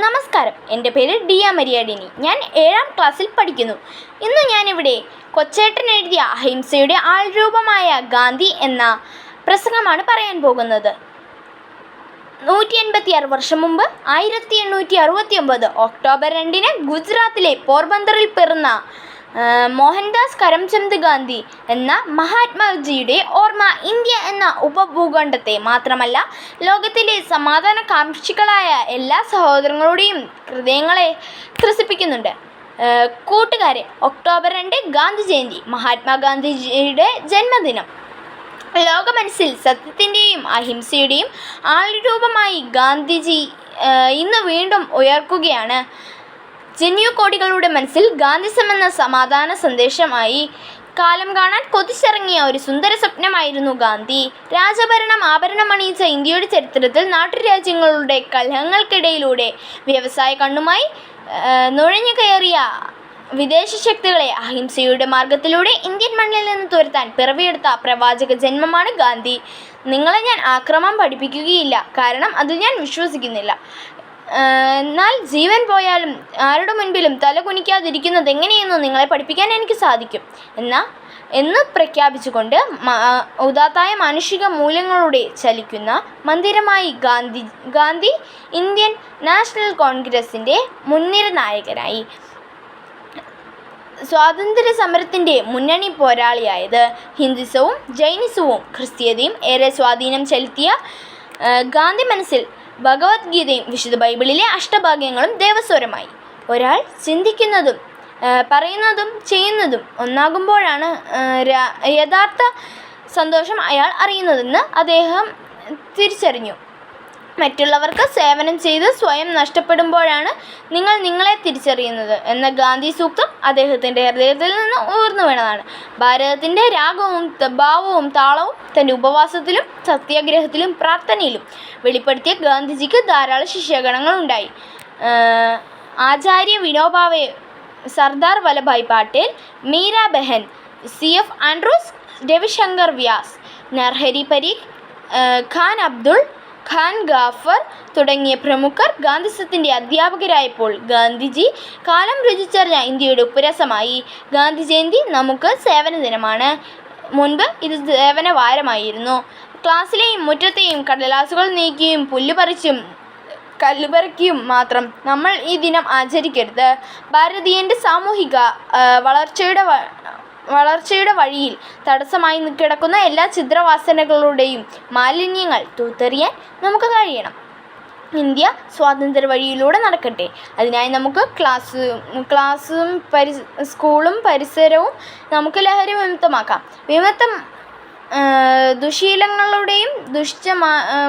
നമസ്കാരം. എന്റെ പേര് ഡിയ മരിയാഡിനി ഞാൻ ഏഴാം ക്ലാസ്സിൽ പഠിക്കുന്നു. ഇന്ന് ഞാനിവിടെ കൊച്ചേട്ടൻ എഴുതിയ അഹിംസയുടെ ആൾരൂപമായ ഗാന്ധി എന്ന പ്രസംഗമാണ് പറയാൻ പോകുന്നത്. നൂറ്റി എൺപത്തിയാറ് വർഷം മുമ്പ് ആയിരത്തി എണ്ണൂറ്റി അറുപത്തി ഒമ്പത് ഒക്ടോബർ രണ്ടിന് ഗുജറാത്തിലെ പോർബന്തറിൽ പിറന്ന മോഹൻദാസ് കരംചന്ദ് ഗാന്ധി എന്ന മഹാത്മാജിയുടെ ഓർമ്മ ഇന്ത്യ എന്ന ഉപഭൂഖണ്ഡത്തെ മാത്രമല്ല ലോകത്തിലെ സമാധാന കാംക്ഷികളായ എല്ലാ സഹോദരങ്ങളുടെയും ഹൃദയങ്ങളെ ത്രസിപ്പിക്കുന്നുണ്ട്. കൂട്ടുകാരെ ഒക്ടോബർ രണ്ട് ഗാന്ധി ജയന്തി മഹാത്മാഗാന്ധിജിയുടെ ജന്മദിനം. ലോകമനസ്സിൽ സത്യത്തിന്റെയും അഹിംസയുടെയും ആൾരൂപമായി ഗാന്ധിജി ഇന്ന് വീണ്ടും ഉയർക്കുകയാണ്. ജന്യു കോടികളുടെ മനസ്സിൽ ഗാന്ധിസം എന്ന സമാധാന സന്ദേശമായി കാലം കാണാൻ കൊതിച്ചിറങ്ങിയ ഒരു സുന്ദര സ്വപ്നമായിരുന്നു ഗാന്ധി. രാജഭരണം ആഭരണമണിയിച്ച ഇന്ത്യയുടെ ചരിത്രത്തിൽ നാട്ടുരാജ്യങ്ങളുടെ കലഹങ്ങൾക്കിടയിലൂടെ വ്യവസായ കണ്ണുമായി നുഴഞ്ഞു കയറിയ വിദേശ ശക്തികളെ അഹിംസയുടെ മാർഗത്തിലൂടെ ഇന്ത്യൻ മണ്ണിൽ നിന്ന് തുരത്താൻ പിറവിയെടുത്ത പ്രവാചക ജന്മമാണ് ഗാന്ധി. നിങ്ങളെ ഞാൻ ആക്രമം പഠിപ്പിക്കുകയില്ല. കാരണം അത് ഞാൻ വിശ്വസിക്കുന്നില്ല. എന്നാൽ ജീവൻ പോയാലും ആരുടെ മുൻപിലും തല കുനിക്കാതിരിക്കുന്നത് എങ്ങനെയെന്ന് നിങ്ങളെ പഠിപ്പിക്കാൻ എനിക്ക് സാധിക്കും. എന്നാൽ എന്ന് പ്രഖ്യാപിച്ചുകൊണ്ട് ഉദാത്തായ മാനുഷിക മൂല്യങ്ങളുടെ ചലിക്കുന്ന മന്ദിരമായി ഗാന്ധി ഗാന്ധി ഇന്ത്യൻ നാഷണൽ കോൺഗ്രസിന്റെ മുൻനിര നായകനായി സ്വാതന്ത്ര്യ സമരത്തിന്റെ മുന്നണി പോരാളിയായത് ഹിന്ദുസവും ജൈനിസവും ക്രിസ്തീയതയും ഏറെ സ്വാധീനം ചെലുത്തിയ ഗാന്ധി മനസ്സിൽ ഭഗവത്ഗീതയും വിശുദ്ധ ബൈബിളിലെ അഷ്ടഭാഗ്യങ്ങളും ദേവസ്വരമായി. ഒരാൾ ചിന്തിക്കുന്നതും പറയുന്നതും ചെയ്യുന്നതും ഒന്നാകുമ്പോഴാണ് യഥാർത്ഥ സന്തോഷം അയാൾ അറിയുന്നതെന്ന് അദ്ദേഹം തിരിച്ചറിഞ്ഞു. മറ്റുള്ളവർക്ക് സേവനം ചെയ്ത് സ്വയം നഷ്ടപ്പെടുമ്പോഴാണ് നിങ്ങൾ നിങ്ങളെ തിരിച്ചറിയുന്നത് എന്ന ഗാന്ധി സൂക്തം അദ്ദേഹത്തിന്റെ ഹൃദയത്തിൽ നിന്ന് ഉയർന്നു വീണതാണ്. ഭാരതത്തിന്റെ രാഗവും ഭാവവും താളവും തന്റെ ഉപവാസത്തിലും സത്യാഗ്രഹത്തിലും പ്രാർത്ഥനയിലും വെളിപ്പെടുത്തിയ ഗാന്ധിജിക്ക് ധാരാളം ശിഷ്യഗണങ്ങൾ ഉണ്ടായി. Acharya Vinoba Bhave Sardar Vallabhbhai Patel Meera Behn C F Andrews Ravishankar Vyas Narhari Parikh Khan Abdul Khan Ghaffar തുടങ്ങിയ പ്രമുഖർ ഗാന്ധിസത്തിന്റെ അധ്യാപകരായപ്പോൾ ഗാന്ധിജി കാലം രുചിച്ചറിഞ്ഞ ഇന്ത്യയുടെ ഉപ്പുരസമായി ഗാന്ധി ജയന്തി നമുക്ക് സേവന ദിനമാണ്. മുൻപ് ഇത് സേവന വാരമായിരുന്നു. ക്ലാസ്സിലെയും മുറ്റത്തെയും കടലാസുകൾ നീക്കിയും പുല്ല് പറിച്ചും കല്ലുപറക്കിയും മാത്രം നമ്മൾ ഈ ദിനം ആചരിക്കരുത്. ഭാരതീയന്റെ സാമൂഹിക വളർച്ചയുടെ വളർച്ചയുടെ വഴിയിൽ തടസ്സമായി കിടക്കുന്ന എല്ലാ ചിത്രവാസനകളുടെയും മാലിന്യങ്ങൾ തൂത്തെറിയാൻ നമുക്ക് കഴിയണം. ഇന്ത്യ സ്വാതന്ത്ര്യ വഴിയിലൂടെ നടക്കട്ടെ. അതിനായി നമുക്ക് ക്ലാസ് ക്ലാസ്സും പരി സ്കൂളും പരിസരവും നമുക്ക് ലഹരി വിമുക്തമാക്കാം. വിമുക്തം ദുശീലങ്ങളുടെയും ദുഷ്ട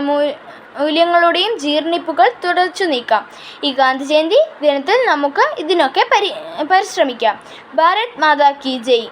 മൂല്യങ്ങളുടെയും ജീർണിപ്പുകൾ തുടച്ചു നീക്കാം. ഈ ഗാന്ധി ജയന്തി ദിനത്തിൽ നമുക്ക് ഇതിനൊക്കെ പരി പരിശ്രമിക്കാം. ഭാരത് മാതാ കി ജയ്.